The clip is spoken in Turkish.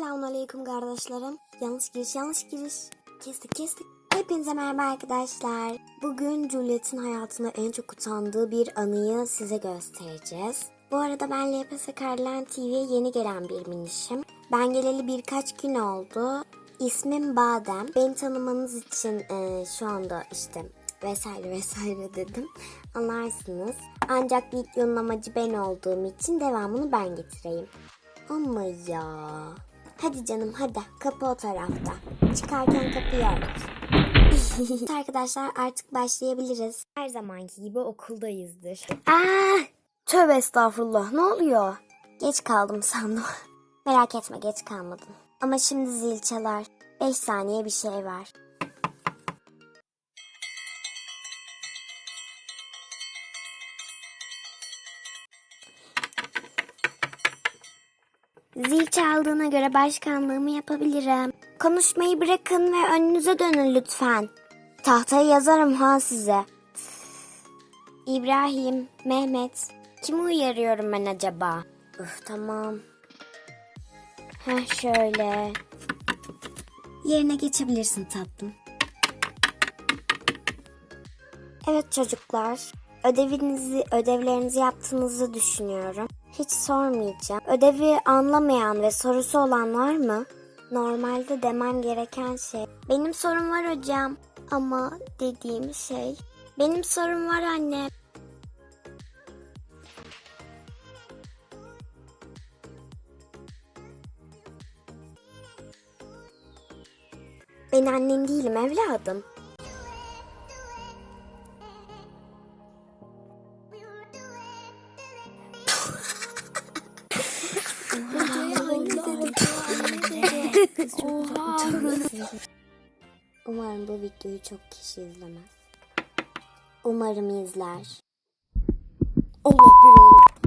Selamun Aleyküm kardeşlerim. Yanlış giriş yanlış giriş. Kestik kestik. Hepinize merhaba arkadaşlar. Bugün Juliet'in hayatında en çok utandığı bir anıyı size göstereceğiz. Bu arada ben LPS Karlan TV'ye yeni gelen bir minişim. Ben geleli birkaç gün oldu. İsmim Badem. Beni tanımanız için e, şu anda işte vesaire vesaire dedim. Anlarsınız. Ancak videonun amacı ben olduğum için devamını ben getireyim. Ama ya. Hadi canım hadi kapı o tarafta. Çıkarken kapıyı ört. Arkadaşlar artık başlayabiliriz. Her zamanki gibi okuldayızdır. Aa, tövbe estağfurullah ne oluyor? Geç kaldım sandım. Merak etme geç kalmadım. Ama şimdi zil çalar. 5 saniye bir şey var. Zil çaldığına göre başkanlığımı yapabilirim. Konuşmayı bırakın ve önünüze dönün lütfen. Tahtaya yazarım ha size. İbrahim, Mehmet. Kimi uyarıyorum ben acaba? Üf tamam. Heh şöyle. Yerine geçebilirsin tatlım. Evet çocuklar. Ödevinizi, ödevlerinizi yaptığınızı düşünüyorum. Hiç sormayacağım. Ödevi anlamayan ve sorusu olan var mı? Normalde demem gereken şey. Benim sorum var hocam. Ama dediğim şey. Benim sorum var anne. Ben annen değilim evladım. Umarım bu videoyu çok kişi izlemez. Umarım izler. Allah belanı.